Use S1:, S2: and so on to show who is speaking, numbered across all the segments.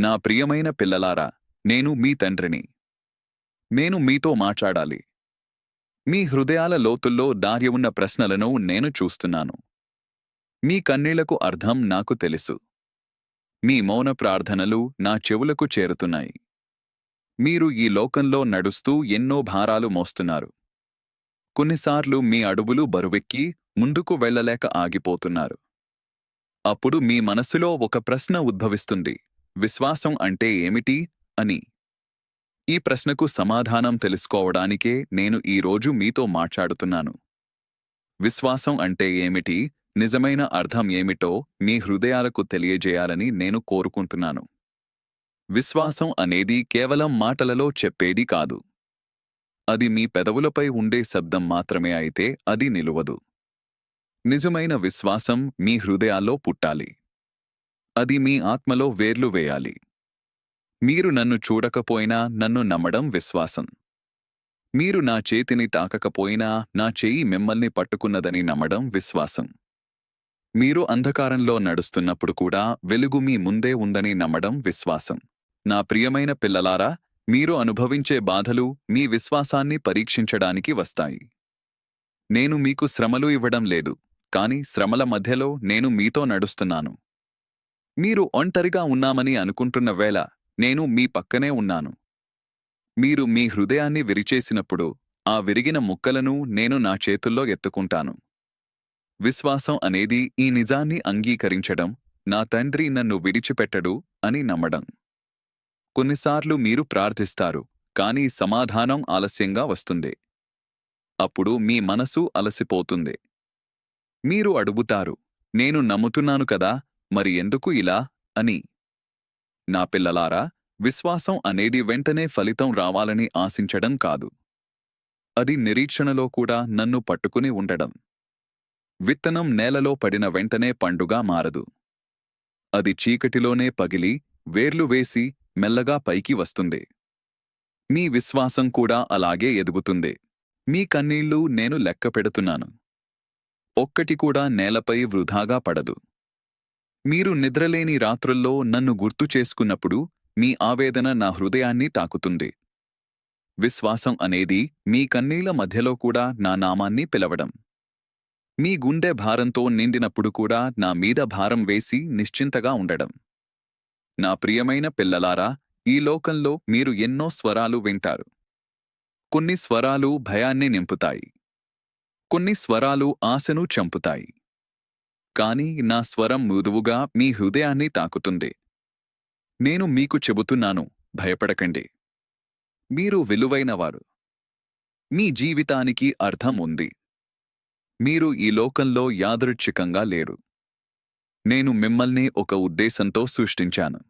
S1: నా ప్రియమైన పిల్లలారా నేను మీ తండ్రిని. నేను మీతో మాట్లాడాలి. మీ హృదయాల లోతుల్లో దారి ఉన్న ప్రశ్నలను నేను చూస్తున్నాను. మీ కన్నీళ్ళకు అర్థం నాకు తెలుసు. మీ మౌన ప్రార్థనలు నా చెవులకు చేరుతున్నాయి. మీరు ఈ లోకంలో నడుస్తూ ఎన్నో భారాలు మోస్తున్నారు. కొన్నిసార్లు మీ అడుగులు బరువెక్కి ముందుకు వెళ్ళలేక ఆగిపోతున్నారు. అప్పుడు మీ మనసులో ఒక ప్రశ్న ఉద్భవిస్తుంది. విశ్వాసం అంటే ఏమిటి అని. ఈ ప్రశ్నకు సమాధానం తెలుసుకోవడానికే నేను ఈరోజు మీతో మాట్లాడుతున్నాను. విశ్వాసం అంటే ఏమిటి నిజమైన అర్థం ఏమిటో మీ హృదయాలకు తెలియజేయాలని నేను కోరుకుంటున్నాను. విశ్వాసం అనేది కేవలం మాటలలో చెప్పేది కాదు. అది మీ పెదవులపై ఉండే శబ్దం మాత్రమే అయితే అది నిలువదు. నిజమైన విశ్వాసం మీ హృదయాల్లో పుట్టాలి. అది మీ ఆత్మలో వేర్లు వేయాలి. మీరు నన్ను చూడకపోయినా నన్ను నమ్మడం విశ్వాసం. మీరు నా చేతిని తాకకపోయినా నా చేయి మిమ్మల్ని పట్టుకున్నదని నమ్మడం విశ్వాసం. మీరు అంధకారంలో నడుస్తున్నప్పుడు కూడా వెలుగు మీ ముందే ఉందని నమ్మడం విశ్వాసం. నా ప్రియమైన పిల్లలారా మీరు అనుభవించే బాధలు మీ విశ్వాసాన్ని పరీక్షించడానికి వస్తాయి. నేను మీకు శ్రమలు ఇవ్వడం లేదు కాని శ్రమల మధ్యలో నేను మీతో నడుస్తున్నాను. మీరు ఒంటరిగా ఉన్నామని అనుకుంటున్న వేళ నేను మీ పక్కనే ఉన్నాను. మీరు మీ హృదయాన్ని విరిచేసినప్పుడు ఆ విరిగిన ముక్కలను నేను నా చేతుల్లో ఎత్తుకుంటాను. విశ్వాసం అనేది ఈ నిజాన్ని అంగీకరించడం నా తండ్రి నన్ను విడిచిపెట్టడు అని నమ్మడం. కొన్నిసార్లు మీరు ప్రార్థిస్తారు కానీ సమాధానం ఆలస్యంగా వస్తుంది. అప్పుడు మీ మనసు అలసిపోతుంది. మీరు అడుగుతారు నేను నమ్ముతున్నాను కదా మరి ఎందుకు ఇలా? అని. నా పిల్లలారా విశ్వాసం అనేది వెంటనే ఫలితం రావాలని ఆశించడం కాదు. అది నిరీక్షణలో కూడా నన్ను పట్టుకుని ఉండడం. విత్తనం నేలలో పడిన వెంటనే పండుగా మారదు. అది చీకటిలోనే పగిలి వేర్లు వేసి మెల్లగా పైకి వస్తుంది. మీ విశ్వాసం కూడా అలాగే ఎదుగుతుంది. మీ కన్నీళ్ళు నేను లెక్క పెడుతున్నాను. ఒక్కటి కూడా నేలపై వృధాగా పడదు. మీరు నిద్రలేని రాత్రుల్లో నన్ను గుర్తు చేసుకున్నప్పుడు మీ ఆవేదన నా హృదయాన్ని తాకుతుంది. విశ్వాసం అనేది మీ కన్నీళ్ళ మధ్యలో కూడా నా నామాన్ని పిలవడం. మీ గుండె భారంతో నిండినప్పుడు కూడా నా మీద భారం వేసి నిశ్చింతగా ఉండడం. నా ప్రియమైన పిల్లలారా ఈ లోకంలో మీరు ఎన్నో స్వరాలు వింటారు. కొన్ని స్వరాలు భయాన్ని నింపుతాయి. కొన్ని స్వరాలు ఆశను చంపుతాయి. కాని నా స్వరం మృదువుగా మీ హృదయాన్ని తాకుతుంది. నేను మీకు చెబుతున్నాను భయపడకండి. మీరు విలువైనవారు మీ జీవితానికి అర్థం ఉంది. మీరు ఈ లోకంలో యాదృచ్ఛికంగా లేరు. నేను మిమ్మల్ని ఒక ఉద్దేశంతో సృష్టించాను.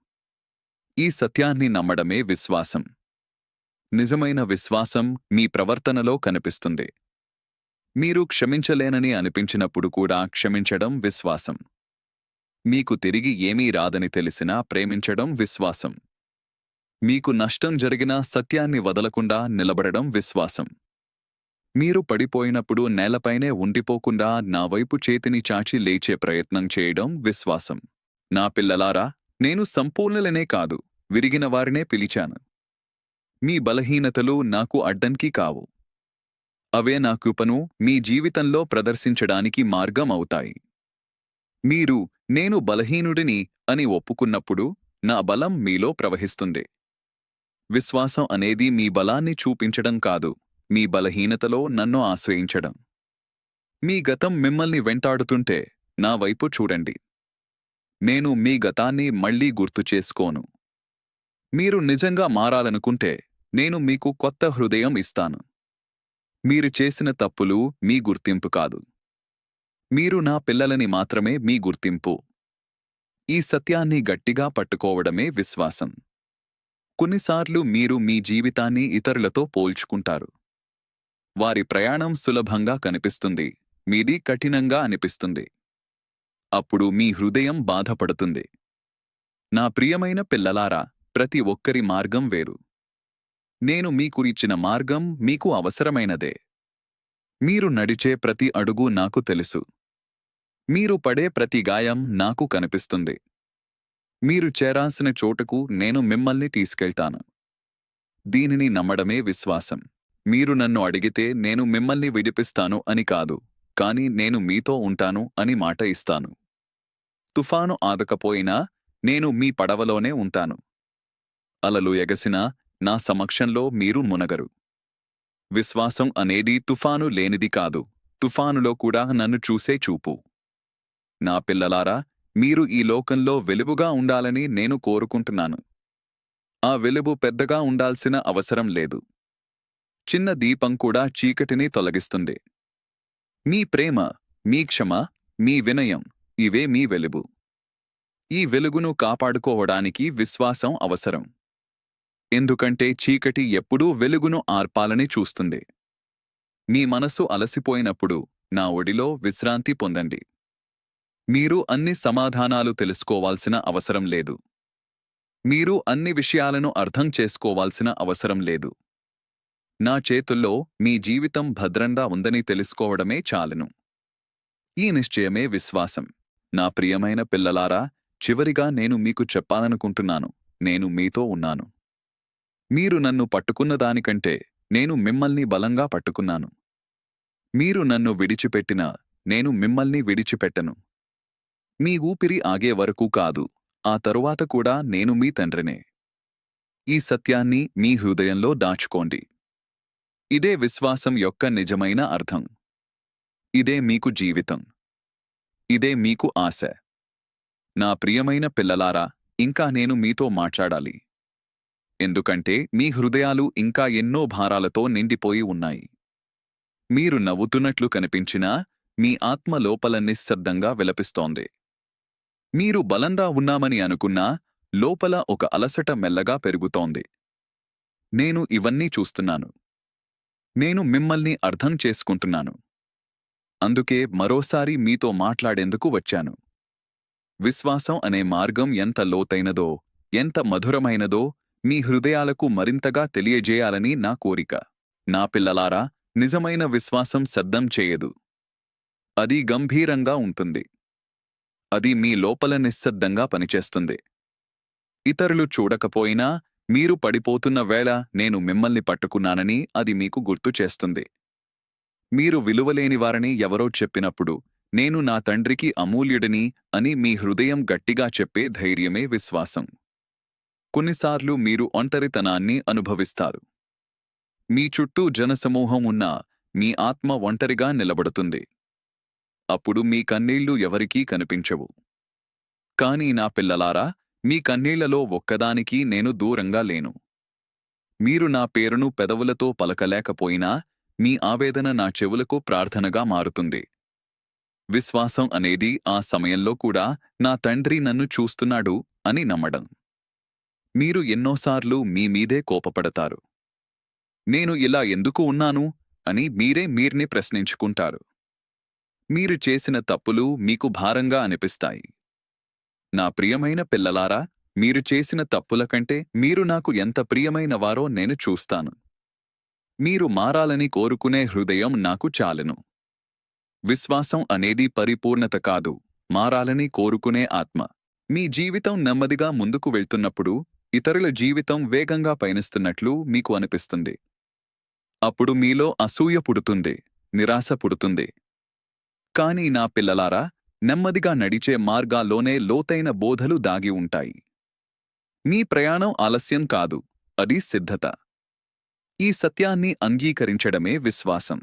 S1: ఈ సత్యాన్ని నమ్మడమే విశ్వాసం. నిజమైన విశ్వాసం మీ ప్రవర్తనలో కనిపిస్తుంది. మీరు క్షమించలేనని అనిపించినప్పుడు కూడా క్షమించడం విశ్వాసం. మీకు తిరిగి ఏమీ రాదని తెలిసినా ప్రేమించడం విశ్వాసం. మీకు నష్టం జరిగినా సత్యాన్ని వదలకుండా నిలబడడం విశ్వాసం. మీరు పడిపోయినప్పుడు నేలపైనే ఉండిపోకుండా నా వైపు చేతిని చాచి లేచే ప్రయత్నం చేయడం విశ్వాసం. నా పిల్లలారా నేను సంపూర్ణలనే కాదు విరిగిన వారినే పిలిచాను. మీ బలహీనతలు నాకు అడ్డంకి కావు. అవే నా కృపను మీ జీవితంలో ప్రదర్శించడానికి మార్గం అవుతాయి మీరు నేను బలహీనుడిని అని ఒప్పుకున్నప్పుడు నా బలం మీలో ప్రవహిస్తుంది. విశ్వాసం అనేది మీ బలాన్ని చూపించడం కాదు మీ బలహీనతలో నన్ను ఆశ్రయించడం. మీ గతం మిమ్మల్ని వెంటాడుతుంటే నా వైపు చూడండి. నేను మీ గతాన్ని మళ్ళీ గుర్తు చేసుకోను. మీరు నిజంగా మారాలనుకుంటే నేను మీకు కొత్త హృదయం ఇస్తాను. మీరు చేసిన తప్పులు మీ గుర్తింపు కాదు. మీరు నా పిల్లలని మాత్రమే మీ గుర్తింపు. ఈ సత్యాన్ని గట్టిగా పట్టుకోవడమే విశ్వాసం. కొన్నిసార్లు మీరు మీ జీవితాన్ని ఇతరులతో పోల్చుకుంటారు. వారి ప్రయాణం సులభంగా కనిపిస్తుంది మీది కఠినంగా అనిపిస్తుంది. అప్పుడు మీ హృదయం బాధపడుతుంది. నా ప్రియమైన పిల్లలారా ప్రతి ఒక్కరి మార్గం వేరు. నేను మీకు ఇచ్చిన మార్గం మీకు అవసరమైనదే. మీరు నడిచే ప్రతి అడుగు నాకు తెలుసు. మీరు పడే ప్రతి గాయం నాకు కనిపిస్తుంది. మీరు చేరాల్సిన చోటుకు నేను మిమ్మల్ని తీసుకెళ్తాను. దీనిని నమ్మడమే విశ్వాసం. మీరు నన్ను అడిగితే నేను మిమ్మల్ని విడిపిస్తాను అని కాదు కాని నేను మీతో ఉంటాను అని మాట ఇస్తాను. తుఫాను ఆదకపోయినా నేను మీ పడవలోనే ఉంటాను. అలలు ఎగసినా నా సమక్షంలో మీరు మునగరు. విశ్వాసం అనేది తుఫాను లేనిది కాదు. తుఫానులో కూడా నన్ను చూసే చూపు. నా పిల్లలారా మీరు ఈ లోకంలో వెలుగుగా ఉండాలని నేను కోరుకుంటున్నాను. ఆ వెలుగు పెద్దగా ఉండాల్సిన అవసరం లేదు. చిన్న దీపం కూడా చీకటిని తొలగిస్తుంది. మీ ప్రేమ మీ క్షమ మీ వినయం ఇవే మీ వెలుగు. ఈ వెలుగును కాపాడుకోవడానికి విశ్వాసం అవసరం. ఎందుకంటే చీకటి ఎప్పుడూ వెలుగును ఆర్పాలని చూస్తుంది. మీ మనసు అలసిపోయినప్పుడు నా ఒడిలో విశ్రాంతి పొందండి. మీరు అన్ని సమాధానాలు తెలుసుకోవాల్సిన అవసరం లేదు. మీరు అన్ని విషయాలను అర్థం చేసుకోవాల్సిన అవసరం లేదు. నా చేతుల్లో మీ జీవితం భద్రంగా ఉందని తెలుసుకోవడమే చాలును. ఈ నిశ్చయమే విశ్వాసం. నా ప్రియమైన పిల్లలారా చివరిగా నేను మీకు చెప్పాలనుకుంటున్నాను. నేను మీతో ఉన్నాను. మీరు నన్ను పట్టుకున్న దానికంటే నేను మిమ్మల్ని బలంగా పట్టుకున్నాను. మీరు నన్ను విడిచిపెట్టినా నేను మిమ్మల్ని విడిచిపెట్టను. మీ ఊపిరి ఆగే వరకు కాదు ఆ తరువాత కూడా నేను మీ తండ్రినే. ఈ సత్యాన్ని మీ హృదయంలో దాచుకోండి. ఇదే విశ్వాసం యొక్క నిజమైన అర్థం. ఇదే మీకు జీవితం. ఇదే మీకు ఆశ. నా ప్రియమైన పిల్లలారా ఇంకా నేను మీతో మాట్లాడాలి. ఎందుకంటే మీ హృదయాలు ఇంకా ఎన్నో భారాలతో నిండిపోయి ఉన్నాయి. మీరు నవ్వుతున్నట్లు కనిపించినా మీ ఆత్మ లోపల నిశ్శబ్దంగా విలపిస్తోంది. మీరు బలంగా ఉన్నామని అనుకున్నా లోపల ఒక అలసట మెల్లగా పెరుగుతోంది. నేను ఇవన్నీ చూస్తున్నాను. నేను మిమ్మల్ని అర్థం చేసుకుంటున్నాను. అందుకే మరోసారి మీతో మాట్లాడేందుకు వచ్చాను. విశ్వాసం అనే మార్గం ఎంత లోతైనదో ఎంత మధురమైనదో మీ హృదయాలకు మరింతగా తెలియజేయాలని నా కోరిక. నా పిల్లలారా నిజమైన విశ్వాసం శబ్దం చేయదు. అది గంభీరంగా ఉంటుంది. అది మీ లోపల నిశ్శబ్దంగా పనిచేస్తుంది. ఇతరులు చూడకపోయినా మీరు పడిపోతున్న వేళ నేను మిమ్మల్ని పట్టుకున్నానని అది మీకు గుర్తు చేస్తుంది. మీరు విలువలేనివారని ఎవరో చెప్పినప్పుడు నేను నా తండ్రికి అమూల్యుడిని అని మీ హృదయం గట్టిగా చెప్పే ధైర్యమే విశ్వాసం. కొన్నిసార్లు మీరు ఒంటరితనాన్ని అనుభవిస్తారు. మీ చుట్టూ జనసమూహం ఉన్నా మీ ఆత్మ ఒంటరిగా నిలబడుతుంది. అప్పుడు మీ కన్నీళ్ళు ఎవరికీ కనిపించవు. కాని నా పిల్లలారా మీ కన్నీళ్ళలో ఒక్కదానికి నేను దూరంగా లేను. మీరు నా పేరును పెదవులతో పలకలేకపోయినా మీ ఆవేదన నా చెవులకు ప్రార్థనగా మారుతుంది. విశ్వాసం అనేది ఆ సమయంలో కూడా నా తండ్రి నన్ను చూస్తున్నాడు అని నమ్మడం. మీరు ఎన్నోసార్లు మీ మీదే కోపపడతారు. నేను ఇలా ఎందుకు ఉన్నాను? అని మీరే మీర్ని ప్రశ్నించుకుంటారు. మీరు చేసిన తప్పులు మీకు భారంగా అనిపిస్తాయి. నా ప్రియమైన పిల్లలారా మీరు చేసిన తప్పుల కంటే మీరు నాకు ఎంత ప్రియమైనవారో నేను చూస్తాను. మీరు మారాలని కోరుకునే హృదయం నాకు చాలను. విశ్వాసం అనేది పరిపూర్ణత కాదు మారాలని కోరుకునే ఆత్మ. మీ జీవితం నెమ్మదిగా ముందుకు వెళ్తున్నప్పుడు ఇతరుల జీవితం వేగంగా పయనిస్తున్నట్లు మీకు అనిపిస్తుంది. అప్పుడు మీలో అసూయ పుడుతుంది నిరాశ పుడుతుంది. కాని నా పిల్లలారా నెమ్మదిగా నడిచే మార్గాల్లోనే లోతైన బోధలు దాగి ఉంటాయి. మీ ప్రయాణం ఆలస్యం కాదు అది సిద్ధత. ఈ సత్యాన్ని అంగీకరించడమే విశ్వాసం.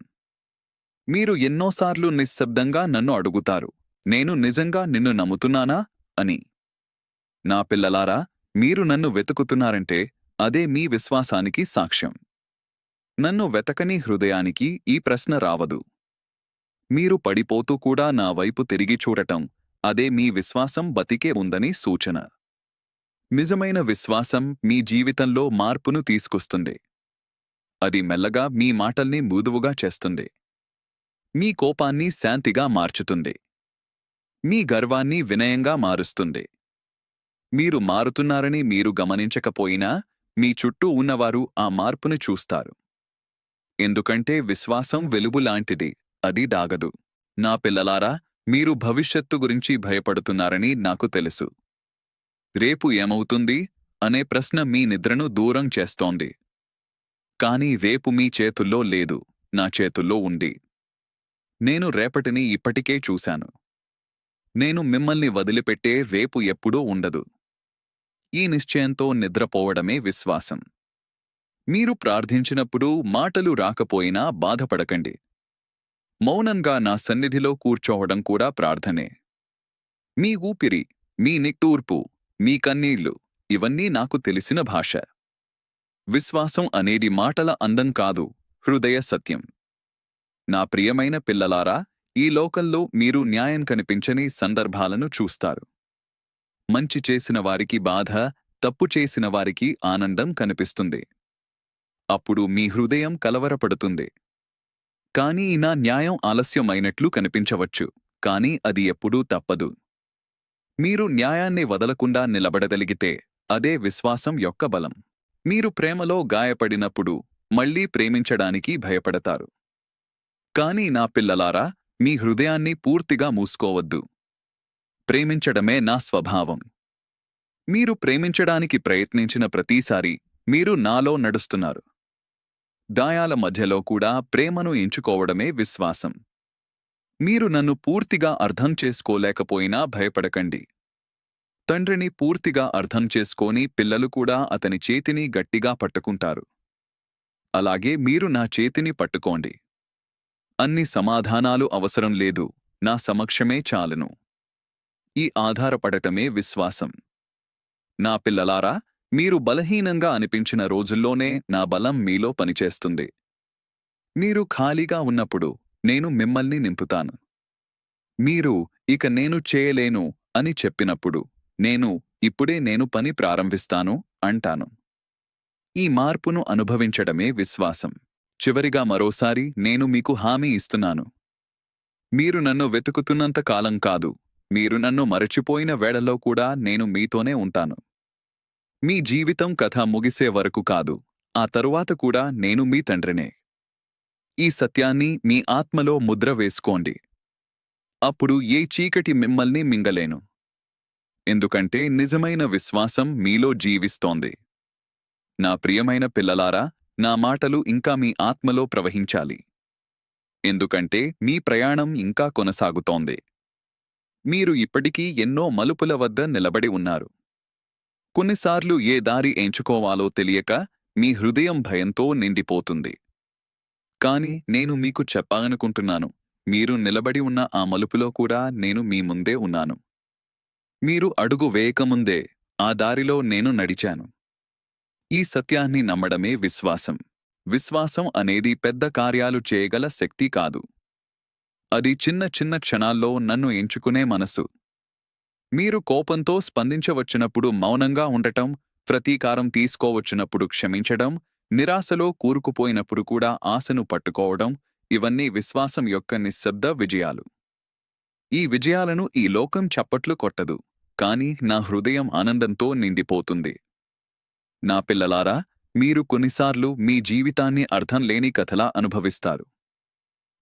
S1: మీరు ఎన్నోసార్లు నిశ్శబ్దంగా నన్ను అడుగుతారు నేను నిజంగా నిన్ను నమ్ముతున్నానా? అని. నా పిల్లలారా మీరు నన్ను వెతుకుతున్నారంటే అదే మీ విశ్వాసానికి సాక్ష్యం. నన్ను వెతకని హృదయానికి ఈ ప్రశ్న రావదు. మీరు పడిపోతూ కూడా నా వైపు తిరిగి చూడటం అదే మీ విశ్వాసం బతికే ఉందని సూచన. నిజమైన విశ్వాసం మీ జీవితంలో మార్పును తీసుకొస్తుంది. అది మెల్లగా మీ మాటల్ని మృదువుగా చేస్తుంది. మీ కోపాన్ని శాంతిగా మార్చుతుంది. మీ గర్వాన్ని వినయంగా మారుస్తుంది. మీరు మారుతున్నారని మీరు గమనించకపోయినా మీ చుట్టూ ఉన్నవారు ఆ మార్పును చూస్తారు. ఎందుకంటే విశ్వాసం వెలుగులాంటిది అది దాగదు. నా పిల్లలారా మీరు భవిష్యత్తు గురించి భయపడుతున్నారని నాకు తెలుసు. రేపు ఏమవుతుంది? అనే ప్రశ్న మీ నిద్రను దూరం చేస్తోంది. కానీ రేపు మీ చేతుల్లో లేదు నా చేతుల్లో ఉంది. నేను రేపటిని ఇప్పటికే చూశాను. నేను మిమ్మల్ని వదిలిపెట్టే రేపు ఎప్పుడూ ఉండదు. ఈ నిశ్చయంతో నిద్రపోవడమే విశ్వాసం. మీరు ప్రార్థించినప్పుడు మాటలు రాకపోయినా బాధపడకండి. మౌనంగా నా సన్నిధిలో కూర్చోవడం కూడా ప్రార్థనే. మీ ఊపిరి మీ నిట్టూర్పు మీ కన్నీళ్ళు ఇవన్నీ నాకు తెలిసిన భాష. విశ్వాసం అనేది మాటల అందం కాదు హృదయ సత్యం. నా ప్రియమైన పిల్లలారా ఈ లోకంలో మీరు న్యాయం కనిపించని సందర్భాలను చూస్తారు. మంచి చేసిన వారికి బాధ తప్పు చేసిన వారికి ఆనందం కనిపిస్తుంది. అప్పుడు మీ హృదయం కలవరపడుతుంది. కానీ నా న్యాయం ఆలస్యమైనట్లు కనిపించవచ్చు కానీ అది ఎప్పుడూ తప్పదు. మీరు న్యాయాన్ని వదలకుండా నిలబడగలిగితే అదే విశ్వాసం యొక్క బలం. మీరు ప్రేమలో గాయపడినప్పుడు మళ్ళీ ప్రేమించడానికి భయపడతారు. కాని నా పిల్లలారా మీ హృదయాన్ని పూర్తిగా మూసుకోవద్దు. ప్రేమించడమే నా స్వభావం. మీరు ప్రేమించడానికి ప్రయత్నించిన ప్రతిసారి మీరు నాలో నడుస్తున్నారు. దాయాల మధ్యలో కూడా ప్రేమను ఎంచుకోవడమే విశ్వాసం. మీరు నన్ను పూర్తిగా అర్థం చేసుకోలేకపోయినా భయపడకండి. తండ్రిని పూర్తిగా అర్థం చేసుకోని పిల్లలు కూడా అతని చేతిని గట్టిగా పట్టుకుంటారు. అలాగే మీరు నా చేతిని పట్టుకోండి. అన్ని సమాధానాలు అవసరం లేదు. నా సమక్షమే చాలును. ఈ ఆధారపడటమే విశ్వాసం. నా పిల్లలారా మీరు బలహీనంగా అనిపించిన రోజుల్లోనే నా బలం మీలో పనిచేస్తుంది. మీరు ఖాళీగా ఉన్నప్పుడు నేను మిమ్మల్ని నింపుతాను. మీరు ఇక నేను చేయలేను అని చెప్పినప్పుడు నేను ఇప్పుడే నేను పని ప్రారంభిస్తాను అంటాను. ఈ మార్పును అనుభవించడమే విశ్వాసం. చివరిగా మరోసారి నేను మీకు హామీ ఇస్తున్నాను. మీరు నన్ను వెతుకుతున్నంత కాలం కాదు. మీరు నన్ను మరచిపోయిన వేళలో కూడా నేను మీతోనే ఉంటాను. మీ జీవితం కథ ముగిసే వరకు కాదు ఆ తరువాత కూడా నేను మీ తండ్రినే. ఈ సత్యాన్ని మీ ఆత్మలో ముద్ర వేసుకోండి. అప్పుడు ఏ చీకటి మిమ్మల్ని మింగలేను. ఎందుకంటే నిజమైన విశ్వాసం మీలో జీవిస్తోంది. నా ప్రియమైన పిల్లలారా నా మాటలు ఇంకా మీ ఆత్మలో ప్రవహించాలి. ఎందుకంటే మీ ప్రయాణం ఇంకా కొనసాగుతోంది. మీరు ఇప్పటికీ ఎన్నో మలుపుల వద్ద నిలబడి ఉన్నారు. కొన్నిసార్లు ఏ దారి ఎంచుకోవాలో తెలియక మీ హృదయం భయంతో నిండిపోతుంది. కాని నేను మీకు చెప్పాలనుకుంటున్నాను మీరు నిలబడి ఉన్న ఆ మలుపులో కూడా నేను మీ ముందే ఉన్నాను. మీరు అడుగు వేయకముందే ఆ దారిలో నేను నడిచాను. ఈ సత్యాన్ని నమ్మడమే విశ్వాసం. విశ్వాసం అనేది పెద్ద కార్యాలు చేయగల శక్తి కాదు. అది చిన్న చిన్న క్షణాల్లో నన్ను ఎంచుకునే మనసు మీరు కోపంతో స్పందించవచ్చినప్పుడు మౌనంగా ఉండటం ప్రతీకారం తీసుకోవచ్చినప్పుడు క్షమించడం నిరాశలో కూరుకుపోయినప్పుడు కూడా ఆశను పట్టుకోవడం ఇవన్నీ విశ్వాసం యొక్క నిశ్శబ్ద విజయాలు. ఈ విజయాలను ఈ లోకం చప్పట్లు కొట్టదు కాని నా హృదయం ఆనందంతో నిండిపోతుంది. నా పిల్లలారా మీరు కొన్నిసార్లు మీ జీవితాన్ని అర్థం లేని కథలా అనుభవిస్తారు.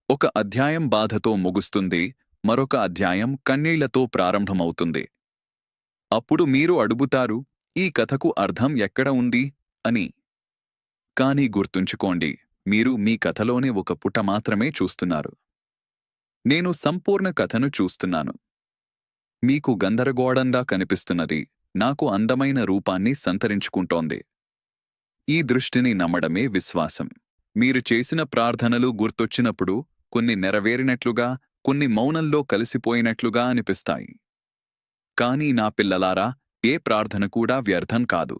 S1: ఒక అధ్యాయం బాధతో ముగుస్తుంది మరొక అధ్యాయం కన్నీళ్ళతో ప్రారంభమవుతుంది. అప్పుడు మీరు అడుగుతారు ఈ కథకు అర్థం ఎక్కడ ఉంది? అని. కానీ గుర్తుంచుకోండి మీరు మీ కథలోనే ఒక పుట మాత్రమే చూస్తున్నారు. నేను సంపూర్ణ కథను చూస్తున్నాను. మీకు గందరగోళంగా కనిపిస్తున్నది నాకు అందమైన రూపాన్ని సంతరించుకుంటోంది. ఈ దృష్టిని నమ్మడమే విశ్వాసం. మీరు చేసిన ప్రార్థనలు గుర్తొచ్చినప్పుడు కొన్ని నెరవేరినట్లుగా కొన్ని మౌనంలో కలిసిపోయినట్లుగా అనిపిస్తాయి. కానీ నా పిల్లలారా ఏ ప్రార్థన కూడా వ్యర్థం కాదు.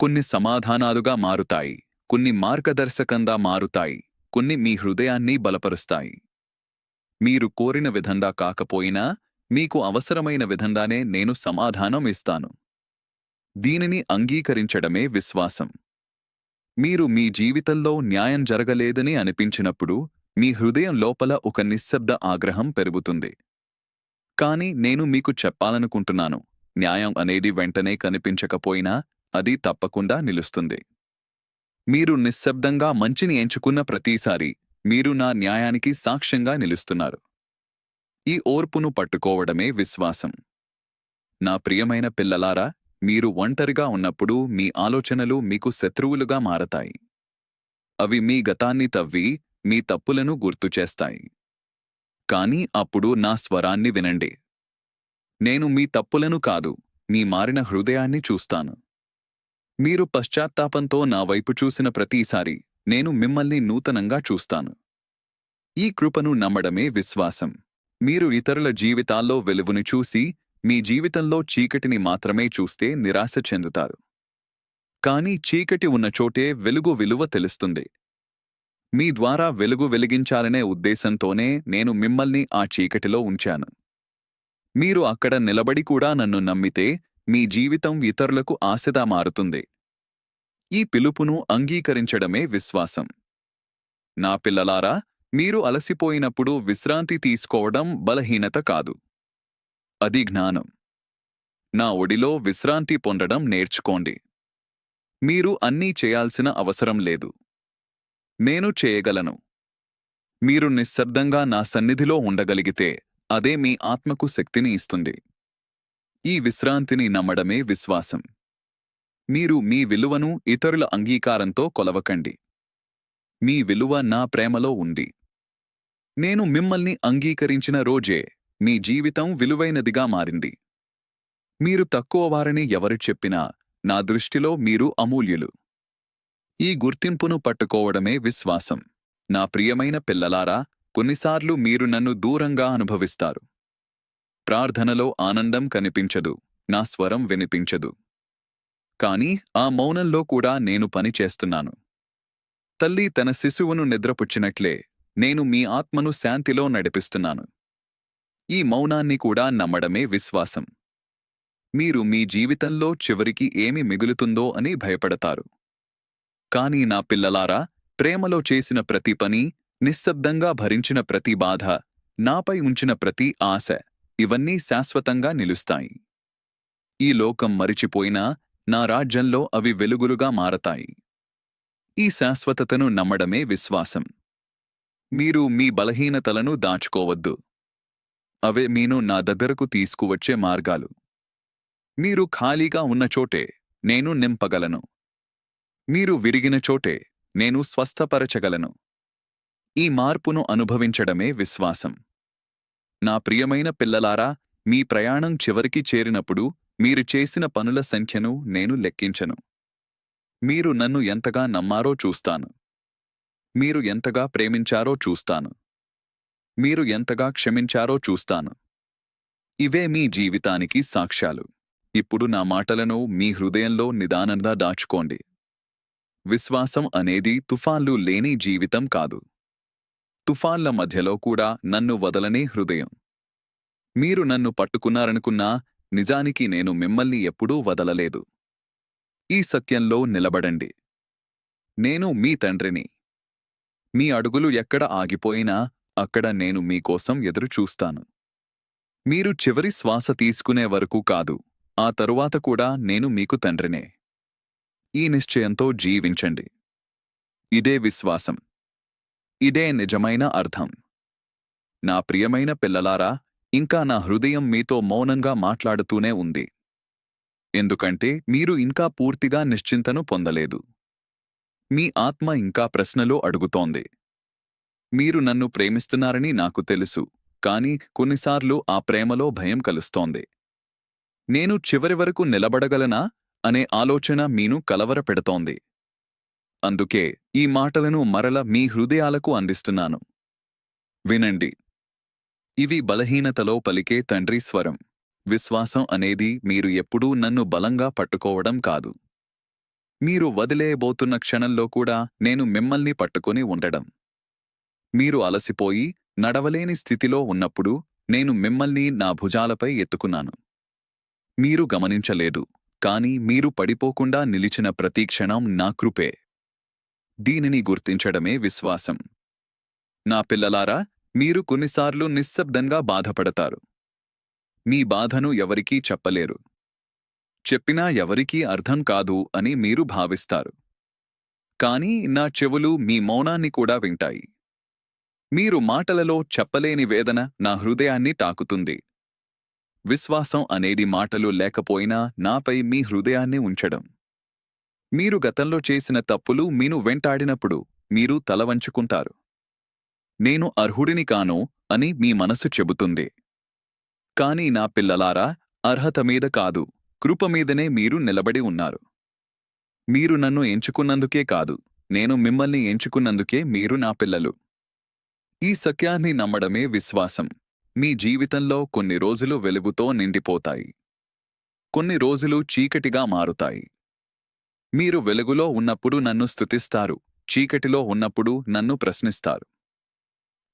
S1: కొన్ని సమాధానాలుగా మారుతాయి కొన్ని మార్గదర్శకంగా మారుతాయి కొన్ని మీ హృదయాన్ని బలపరుస్తాయి. మీరు కోరిన విధంగా కాకపోయినా మీకు అవసరమైన విధంగానే నేను సమాధానం ఇస్తాను. దీనిని అంగీకరించడమే విశ్వాసం. మీరు మీ జీవితంలో న్యాయం జరగలేదని అనిపించినప్పుడు మీ హృదయం లోపల ఒక నిశ్శబ్ద ఆగ్రహం పెరుగుతుంది. కాని నేను మీకు చెప్పాలనుకుంటున్నాను న్యాయం అనేది వెంటనే కనిపించకపోయినా అది తప్పకుండా నిలుస్తుంది. మీరు నిశ్శబ్దంగా మంచిని ఎంచుకున్న ప్రతిసారి మీరు నా న్యాయానికి సాక్ష్యంగా నిలుస్తున్నారు. ఈ ఓర్పును పట్టుకోవడమే విశ్వాసం. నా ప్రియమైన పిల్లలారా మీరు ఒంటరిగా ఉన్నప్పుడు మీ ఆలోచనలు మీకు శత్రువులుగా మారతాయి. అవి మీ గతాన్ని తవ్వి మీ తప్పులను గుర్తుచేస్తాయి కాని అప్పుడు నా స్వరాన్ని వినండి. నేను మీ తప్పులను కాదు మీ మారిన హృదయాన్ని చూస్తాను. మీరు పశ్చాత్తాపంతో నా వైపు చూసిన ప్రతిసారి నేను మిమ్మల్ని నూతనంగా చూస్తాను. ఈ కృపను నమ్మడమే విశ్వాసం. మీరు ఇతరుల జీవితాల్లో వెలుగును చూసి మీ జీవితంలో చీకటిని మాత్రమే చూస్తే నిరాశ చెందుతారు. కానీ చీకటి ఉన్న చోటే వెలుగు విలువ తెలుస్తుంది. మీ ద్వారా వెలుగు వెలిగించాలనే ఉద్దేశంతోనే నేను మిమ్మల్ని ఆ చీకటిలో ఉంచాను. మీరు అక్కడ నిలబడి కూడా నన్ను నమ్మితే మీ జీవితం ఇతరులకు ఆశగా మారుతుంది. ఈ పిలుపును అంగీకరించడమే విశ్వాసం. నా పిల్లలారా మీరు అలసిపోయినప్పుడు విశ్రాంతి తీసుకోవడం బలహీనత కాదు. అది జ్ఞానం. నా ఒడిలో విశ్రాంతి పొందడం నేర్చుకోండి. మీరు అన్నీ చేయాల్సిన అవసరం లేదు. నేను చేయగలను. మీరు నిశ్శబ్దంగా నా సన్నిధిలో ఉండగలిగితే అదే మీ ఆత్మకు శక్తిని ఇస్తుంది. ఈ విశ్రాంతిని నమ్మడమే విశ్వాసం. మీరు మీ విలువను ఇతరుల అంగీకారంతో కొలవకండి. మీ విలువ నా ప్రేమలో ఉంది. నేను మిమ్మల్ని అంగీకరించిన రోజే మీ జీవితం విలువైనదిగా మారింది. మీరు తక్కువ వారని ఎవరు చెప్పినా నా దృష్టిలో మీరు అమూల్యులు. ఈ గుర్తింపును పట్టుకోవడమే విశ్వాసం. నా ప్రియమైన పిల్లలారా కొన్నిసార్లు మీరు నన్ను దూరంగా అనుభవిస్తారు. ప్రార్థనలో ఆనందం కనిపించదు నా స్వరం వినిపించదు. కాని ఆ మౌనంలో కూడా నేను పని చేస్తున్నాను. తల్లి తన శిశువును నిద్రపుచ్చినట్లే నేను మీ ఆత్మను శాంతిలో నడిపిస్తున్నాను. ఈ మౌనాన్ని కూడా నమ్మడమే విశ్వాసం. మీరు మీ జీవితంలో చివరికి ఏమి మిగులుతుందో అని భయపడతారు. కాని నా పిల్లలారా ప్రేమలో చేసిన ప్రతి పని నిశ్శబ్దంగా భరించిన ప్రతి బాధ నాపై ఉంచిన ప్రతి ఆశ ఇవన్నీ శాశ్వతంగా నిలుస్తాయి. ఈ లోకం మరిచిపోయినా నా రాజ్యంలో అవి వెలుగులుగా మారతాయి. ఈ శాశ్వతతను నమ్మడమే విశ్వాసం. మీరు మీ బలహీనతలను దాచుకోవద్దు. అవే మీను నా దగ్గరకు తీసుకువచ్చే మార్గాలు. మీరు ఖాళీగా ఉన్న చోటే నేను నింపగలను. మీరు విరిగిన చోటే నేను స్వస్థపరచగలను. ఈ మార్పును అనుభవించడమే విశ్వాసం. నా ప్రియమైన పిల్లలారా మీ ప్రయాణం చివరికి చేరినప్పుడు మీరు చేసిన పనుల సంఖ్యను నేను లెక్కించను. మీరు నన్ను ఎంతగా నమ్మారో చూస్తాను. మీరు ఎంతగా ప్రేమించారో చూస్తాను. మీరు ఎంతగా క్షమించారో చూస్తాను. ఇవే మీ జీవితానికి సాక్ష్యాలు. ఇప్పుడు నా మాటలను మీ హృదయంలో నిదానంగా దాచుకోండి. విశ్వాసం అనేది తుఫాన్లు లేని జీవితం కాదు. తుఫాన్ల మధ్యలో కూడా నన్ను వదలనే హృదయం. మీరు నన్ను పట్టుకున్నారనుకున్నా నిజానికి నేను మిమ్మల్ని ఎప్పుడూ వదలలేదు. ఈ సత్యంలో నిలబడండి. నేను మీ తండ్రిని. మీ అడుగులు ఎక్కడ ఆగిపోయినా అక్కడ నేను మీకోసం ఎదురుచూస్తాను. మీరు చివరి శ్వాస తీసుకునే వరకు కాదు ఆ తరువాత కూడా నేను మీకు తండ్రినే. ఈ నిశ్చయంతో జీవించండి. ఇదే విశ్వాసం. ఇదే నిజమైన అర్థం. నా ప్రియమైన పిల్లలారా ఇంకా నా హృదయం మీతో మౌనంగా మాట్లాడుతూనే ఉంది. ఎందుకంటే మీరు ఇంకా పూర్తిగా నిశ్చింతను పొందలేదు. మీ ఆత్మ ఇంకా ప్రశ్నలో అడుగుతోంది. మీరు నన్ను ప్రేమిస్తున్నారని నాకు తెలుసు కాని కొన్నిసార్లు ఆ ప్రేమలో భయం కలుస్తోంది. నేను చివరి వరకు నిలబడగలనా? అనే ఆలోచన మీను కలవరపెడుతోంది. అందుకే ఈ మాటలను మరల మీ హృదయాలకు అందిస్తున్నాను. వినండి. ఇవి బలహీనతలో పలికే తండ్రి స్వరం. విశ్వాసం అనేది మీరు ఎప్పుడూ నన్ను బలంగా పట్టుకోవడం కాదు. మీరు వదిలేయబోతున్న క్షణంలో కూడా నేను మిమ్మల్ని పట్టుకొని ఉండడం. మీరు అలసిపోయి నడవలేని స్థితిలో ఉన్నప్పుడు నేను మిమ్మల్ని నా భుజాలపై ఎత్తుకున్నాను. మీరు గమనించలేదు. కాని మీరు పడిపోకుండా నిలిచిన ప్రతీక్షణం నా కృపే. దీనిని గుర్తించడమే విశ్వాసం. నా పిల్లలారా మీరు కొన్నిసార్లు నిశ్శబ్దంగా బాధపడతారు. మీ బాధను ఎవరికీ చెప్పలేరు. చెప్పినా ఎవరికీ అర్థం కాదు అని మీరు భావిస్తారు. కాని నా చెవులు మీ మౌనాన్ని కూడా వింటాయి. మీరు మాటలలో చెప్పలేని వేదన నా హృదయాన్ని తాకుతుంది. విశ్వాసం అనేది మాటలు లేకపోయినా నాపై మీ హృదయాన్ని ఉంచడం. మీరు గతంలో చేసిన తప్పులు మీను వెంటాడినప్పుడు మీరు తల వంచుకుంటారు. నేను అర్హుడిని కాను అని మీ మనసు చెబుతుంది. కాని నా పిల్లలారా అర్హత మీద కాదు కృప మీదనే మీరు నిలబడి ఉన్నారు. మీరు నన్ను ఎంచుకున్నందుకే కాదు నేను మిమ్మల్ని ఎంచుకున్నందుకే మీరు నా పిల్లలు. ఈ సత్యాన్ని నమ్మడమే విశ్వాసం. మీ జీవితంలో కొన్ని రోజులు వెలుగుతో నిండిపోతాయి. కొన్ని రోజులు చీకటిగా మారుతాయి. మీరు వెలుగులో ఉన్నప్పుడు నన్ను స్తుతిస్తారు చీకటిలో ఉన్నప్పుడు నన్ను ప్రశ్నిస్తారు.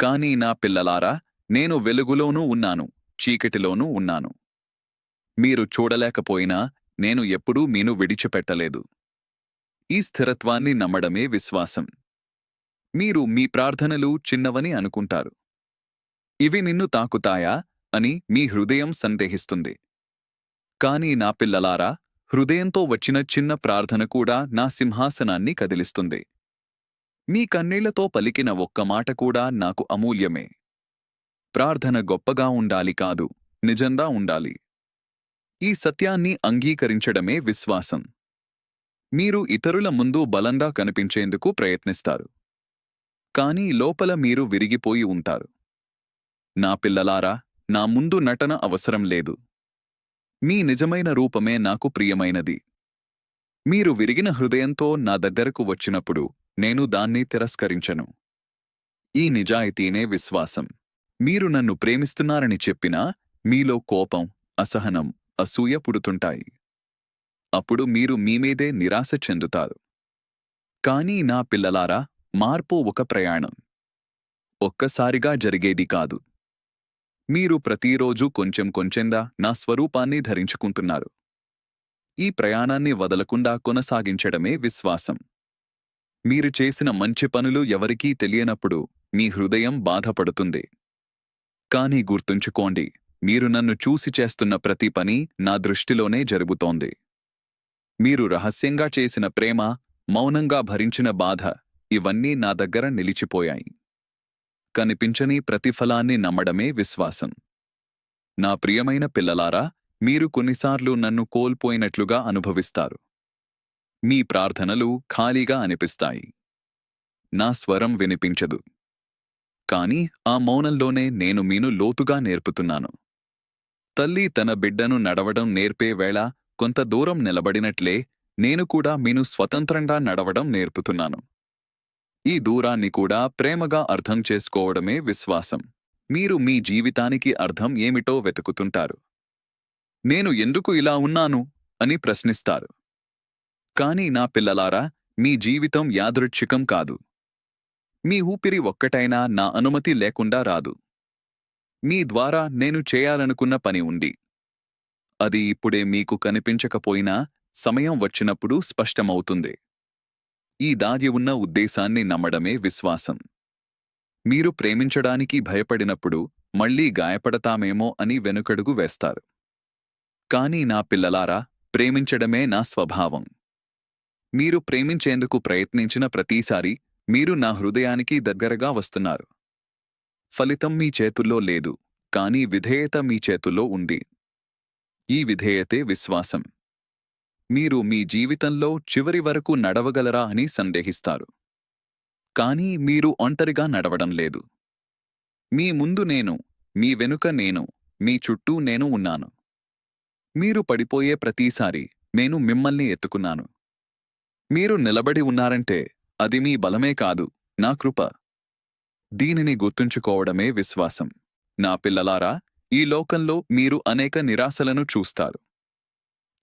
S1: కాని నా పిల్లలారా నేను వెలుగులోనూ ఉన్నాను చీకటిలోనూ ఉన్నాను. మీరు చూడలేకపోయినా నేను ఎప్పుడూ మీను విడిచిపెట్టలేదు. ఈ స్థిరత్వాన్ని నమ్మడమే విశ్వాసం. మీరు మీ ప్రార్థనలు చిన్నవని అనుకుంటారు. ఇవి నిన్ను తాకుతాయా అని మీ హృదయం సందేహిస్తుంది. కాని నా పిల్లలారా హృదయంతో వచ్చిన చిన్న ప్రార్థన కూడా నా సింహాసనాన్ని కదిలిస్తుంది. మీ కన్నీళ్ళతో పలికిన ఒక్క మాట కూడా నాకు అమూల్యమే. ప్రార్థన గొప్పగా ఉండాలి కాదు నిజంగా ఉండాలి. ఈ సత్యాన్ని అంగీకరించడమే విశ్వాసం. మీరు ఇతరుల ముందు బలంగా కనిపించేందుకు ప్రయత్నిస్తారు. కానీ లోపల మీరు విరిగిపోయి ఉంటారు. నా పిల్లలారా నా ముందు నటన అవసరం లేదు. మీ నిజమైన రూపమే నాకు ప్రియమైనది. మీరు విరిగిన హృదయంతో నా దగ్గరకు వచ్చినప్పుడు నేను దాన్ని తిరస్కరించను. ఈ నిజాయితీనే విశ్వాసం. మీరు నన్ను ప్రేమిస్తున్నారని చెప్పినా మీలో కోపం అసహనం అసూయ పుడుతుంటాయి. అప్పుడు మీరు మీమీదే నిరాశ చెందుతారు. కానీ నా పిల్లలారా మార్పు ఒక ప్రయాణం. ఒక్కసారిగా జరిగేది కాదు. మీరు ప్రతిరోజు కొంచెం కొంచెంగా నా స్వరూపాన్ని ధరించుకుంటున్నారు. ఈ ప్రయాణాన్ని వదలకుండా కొనసాగించడమే విశ్వాసం. మీరు చేసిన మంచి పనులు ఎవరికీ తెలియనప్పుడు మీ హృదయం బాధపడుతుంది. కానీ గుర్తుంచుకోండి మీరు నన్ను చూసి చేస్తున్న ప్రతి పని నా దృష్టిలోనే జరుగుతోంది. మీరు రహస్యంగా చేసిన ప్రేమ మౌనంగా భరించిన బాధ ఇవన్నీ నా దగ్గర నిలిచిపోయాయి. కనిపించని ప్రతిఫలాన్ని నమ్మడమే విశ్వాసం. నా ప్రియమైన పిల్లలారా మీరు కొన్నిసార్లు నన్ను కోల్పోయినట్లుగా అనుభవిస్తారు. మీ ప్రార్థనలు ఖాళీగా అనిపిస్తాయి. నా స్వరం వినిపించదు. కాని ఆ మౌనంలోనే నేను మీను లోతుగా నేర్పుతున్నాను. తల్లి తన బిడ్డను నడవడం నేర్పే వేళ కొంత దూరం నిలబడినట్లే నేను కూడా మీను స్వతంత్రంగా నడవడం నేర్పుతున్నాను. ఈ దూరాన్ని కూడా ప్రేమగా అర్థం చేసుకోవడమే విశ్వాసం. మీరు మీ జీవితానికి అర్థం ఏమిటో వెతుకుతుంటారు. నేను ఎందుకు ఇలా ఉన్నాను? అని ప్రశ్నిస్తారు. కాని నా పిల్లలారా మీ జీవితం యాదృచ్ఛికం కాదు. మీ ఊపిరి ఒక్కటైనా నా అనుమతి లేకుండా రాదు. మీ ద్వారా నేను చేయాలనుకున్న పని ఉంది. అది ఇప్పుడే మీకు కనిపించకపోయినా సమయం వచ్చినప్పుడు స్పష్టమవుతుంది. ఈ దాగి ఉన్న ఉద్దేశాన్ని నమ్మడమే విశ్వాసం. మీరు ప్రేమించడానికి భయపడినప్పుడు మళ్ళీ గాయపడతామేమో అని వెనుకడుగు వేస్తారు. కాని నా పిల్లలారా ప్రేమించడమే నా స్వభావం. మీరు ప్రేమించేందుకు ప్రయత్నించిన ప్రతిసారి మీరు నా హృదయానికి దగ్గరగా వస్తున్నారు. ఫలితం మీ చేతుల్లో లేదు కానీ విధేయత మీ చేతుల్లో ఉంది. ఈ విధేయతే విశ్వాసం. మీరు మీ జీవితంలో చివరి వరకు నడవగలరా అని సందేహిస్తారు. కానీ మీరు ఒంటరిగా నడవడం లేదు. మీ ముందు నేను మీ వెనుక నేను మీ చుట్టూ నేను ఉన్నాను. మీరు పడిపోయే ప్రతిసారి నేను మిమ్మల్ని ఎత్తుకున్నాను. మీరు నిలబడి ఉన్నారంటే అది మీ బలమే కాదు నా కృప. దీనిని గుర్తుంచుకోవడమే విశ్వాసం. నా పిల్లలారా ఈ లోకంలో మీరు అనేక నిరాశలను చూస్తారు.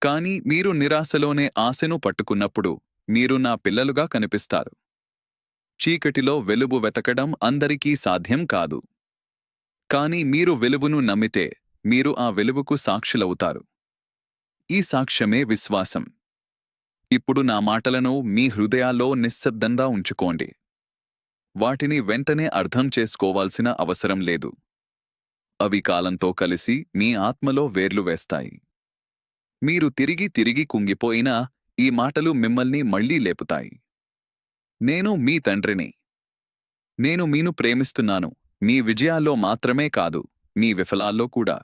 S1: కాని మీరు నిరాశలోనే ఆశను పట్టుకున్నప్పుడు మీరు నా పిల్లలుగా కనిపిస్తారు. చీకటిలో వెలుగు వెతకడం అందరికీ సాధ్యం కాదు. కాని మీరు వెలుగును నమ్మితే మీరు ఆ వెలుగుకు సాక్షులవుతారు. ఈ సాక్ష్యమే విశ్వాసం. ఇప్పుడు నా మాటలను మీ హృదయాల్లో నిశ్శబ్దంగా ఉంచుకోండి. వాటిని వెంటనే అర్థం చేసుకోవాల్సిన అవసరం లేదు. అవి కాలంతో కలిసి మీ ఆత్మలో వేర్లు వేస్తాయి. మీరు తిరిగి తిరిగి కుంగిపోయినా ఈ మాటలు మిమ్మల్ని మళ్ళీ లేపుతాయి. నేను మీ తండ్రిని. నేను మీను ప్రేమిస్తున్నాను. మీ విజయాల్లో మాత్రమే కాదు మీ విఫలాల్లో కూడా.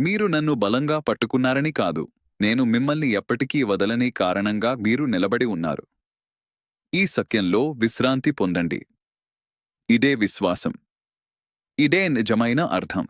S1: మీరు నన్ను బలంగా పట్టుకున్నారని కాదు నేను మిమ్మల్ని ఎప్పటికీ వదలని కారణంగా మీరు నిలబడి ఉన్నారు. ఈ సత్యంలో విశ్రాంతి పొందండి. ఇదే విశ్వాసం. ఇదే నిజమైన అర్థం.